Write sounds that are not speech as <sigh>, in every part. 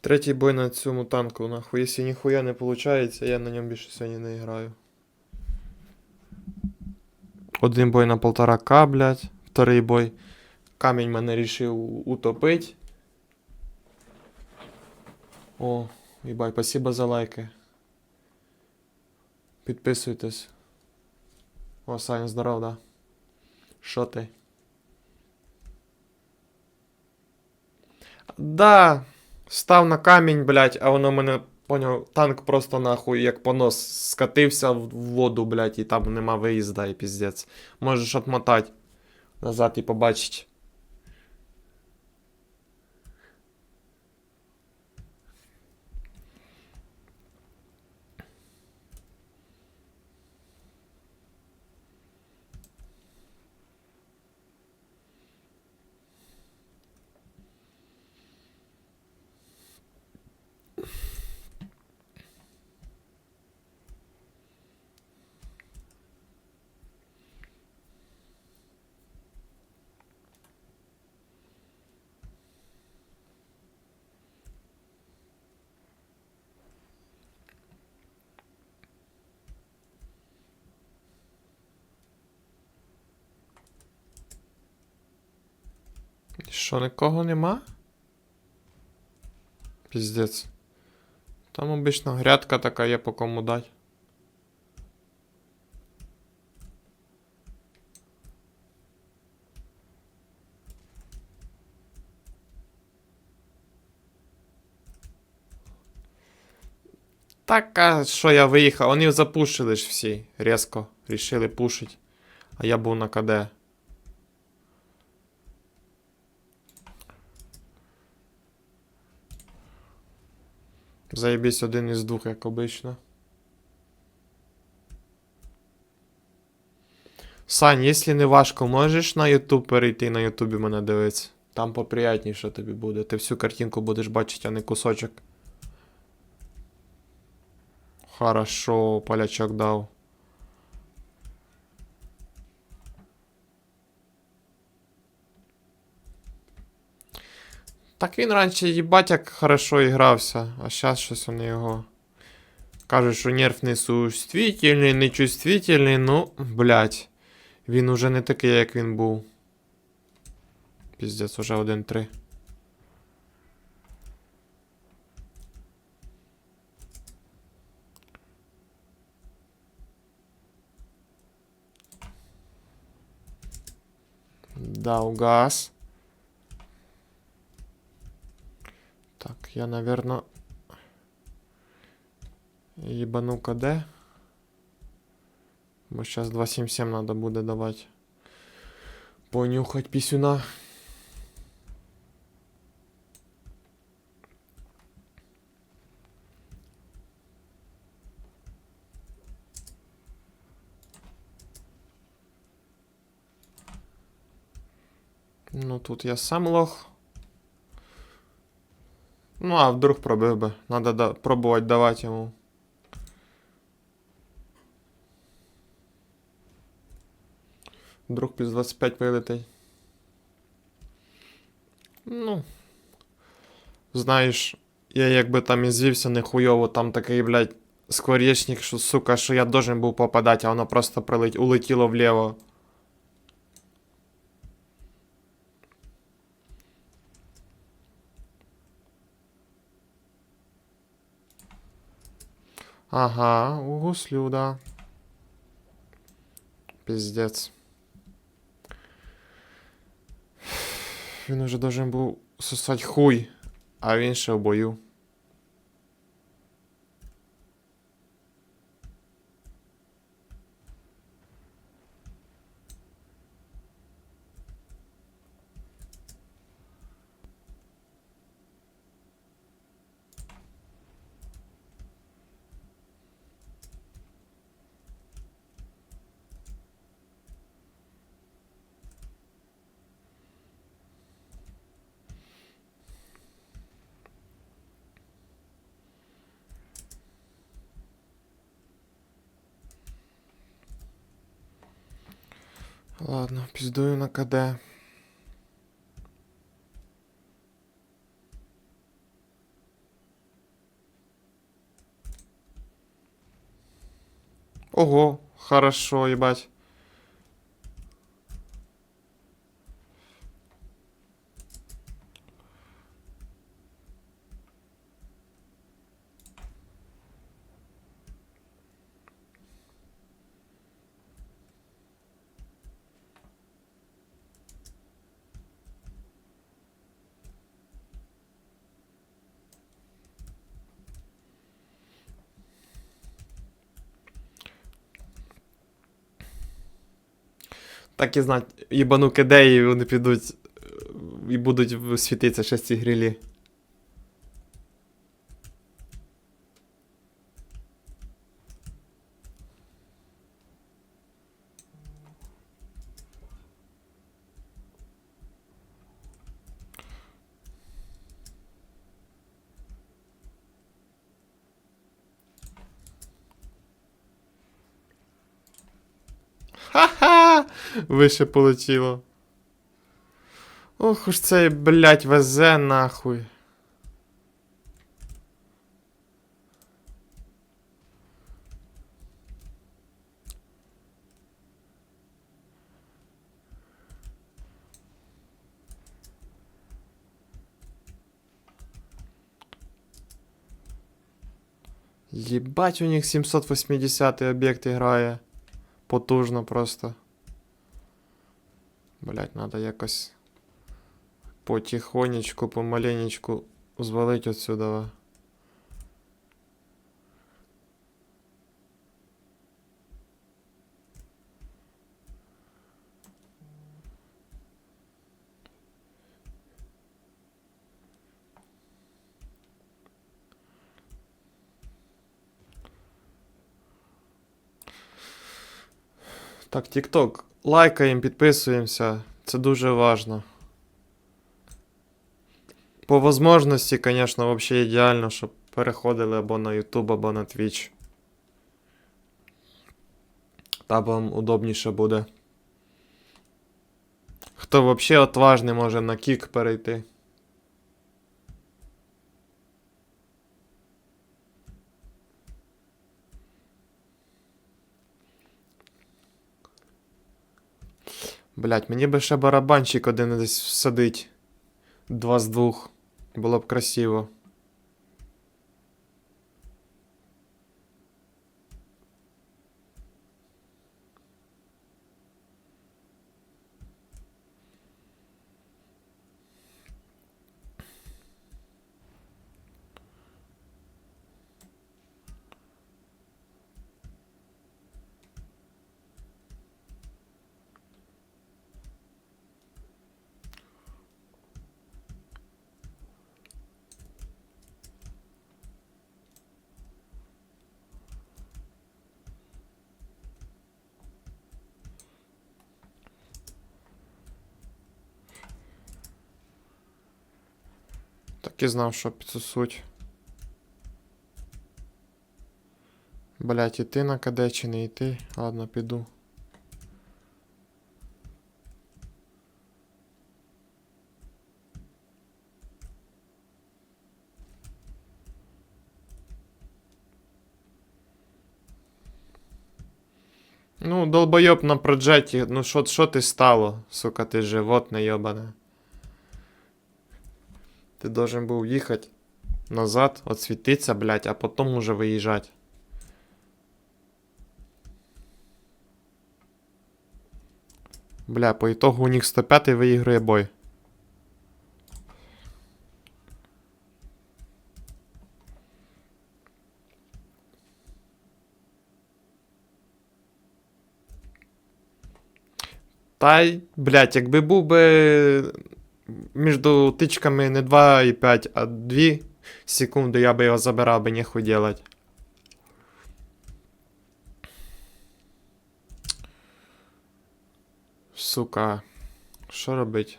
Третій бой на цьому танку, нахуй. Якщо ніхуя не виходить, я на ньому більше сьогодні не граю. Один бой на полтора К, блядь. Вторий бой. Камінь мене рішив утопить. О, їбай, спасибо за лайки. Підписуйтесь. О, Саня, здоров, да? Що ти? Да, став на камінь, блядь, а воно мене, поняв, танк просто нахуй як понос скатився в воду, блядь, і там нема виїзда і піздець. Можеш отмотати назад і побачить. Що, нікого нема? Піздець. Там обично грядка така є по кому дать. Так, а що я виїхав? Вони запушили ж всі. Резко. Рішили пушить. А я був на КД. Заєбісь один із двох, як обично. Сань, якщо не важко, можеш на Ютуб перейти на Ютубі мене дивитися? Там поприятніше тобі буде. Ти всю картинку будеш бачити, а не кусочок. Хорошо, полячок дав. Так він раніше їбать як хорошо ігрався, а зараз щось вони його. Кажуть, що нерв несуществительний, нечувствительний, ну, блять. Він уже не такий, як він був. Піздець, уже 1-3. Дав газ. Так, я, наверное, ебану КД. Бо сейчас 277 надо буде давать. Понюхать писюна. Ну тут я сам лох. Ну, а вдруг пробив би. Надо да пробувати давати йому. Вдруг плюс 25 вилетить. Ну. Знаєш, я якби там і звівся нехуйово, там такий, блядь, скворечник, що, сука, що я должен був попадати, а воно просто прилеть, улетіло вліво. Ага, у гуслюда. Піздець. <sighs> Він уже должен був сосать хуй, а він ще в бою. Ладно, піздую на КД. Ого, хорошо, ебать. Так і знать, їбану кидеї, вони підуть і будуть світитися ще ці грилі. Вище полетіло. Ох уж цей, блядь, везе нахуй. Єбать, у них 780 об'єкт грає. Потужно просто. Блять, надо якось потихонечку, помаленечку звалить отсюда. Так, TikTok. Лайкаємо, підписуємося. Це дуже важно. По возможності, звісно, взагалі ідеально, щоб переходили або на YouTube, або на Twitch. Та вам удобніше буде. Хто взагалі отважний, може на кік перейти. Блять, мені би ще барабанчик один десь всадить. Два з двох. Було б красиво. Так і знав, що підсусуть. Блять, іти на КД чи не йти? Ладно, піду. Ну, долбойоб на проджеті, ну що ти стало, сука, ти животне йобане. Ти должен був їхати назад, отсвітитися, блядь, а потім уже виїжджати. Бля, по итогу у них 105 виігрує бой. Та блядь, якби був би між тичками не 2,5, а 2 секунди, я би його забирав би нехуй делать. Сука. Що робить?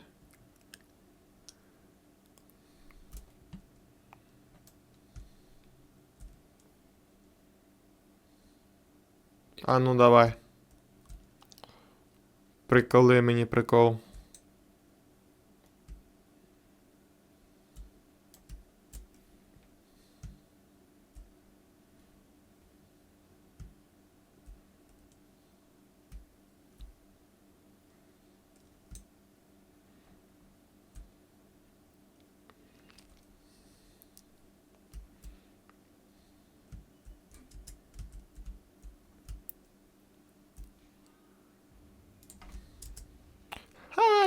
А ну давай. Приколи мені прикол.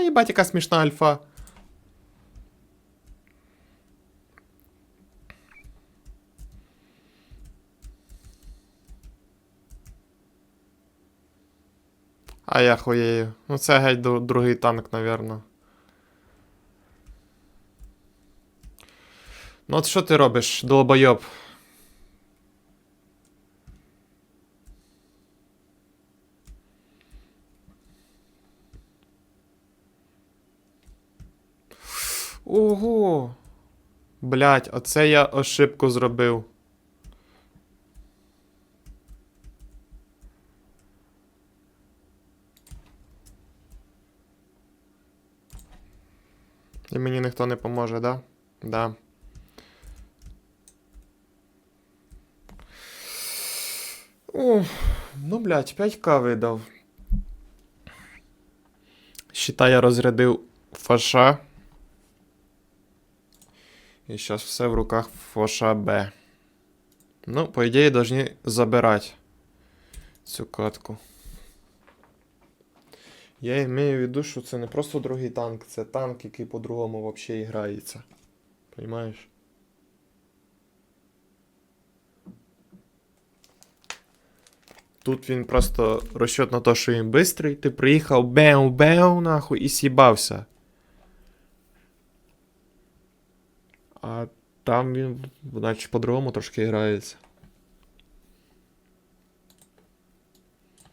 Їбать, яка смішна альфа. А я хуєю. Ну це геть другий танк, навірно. Ну от що ти робиш, долбойоб? Ого. Блять, оце я ошибку зробив. І мені ніхто не поможе, да? Да. О, ну, блядь, 5к видав. Считай, я розрядив фаша. І зараз все в руках фоша Б. Ну, по ідеї, должны забирати цю катку. Я маю в виду, що це не просто другий танк, це танк, який по-другому взагалі грається. Понимаєш? Тут він просто розчет на те, що він бистрий, ти приїхав беу-беу, нахуй, і с'їбався. А там він, наче по-другому трошки грається.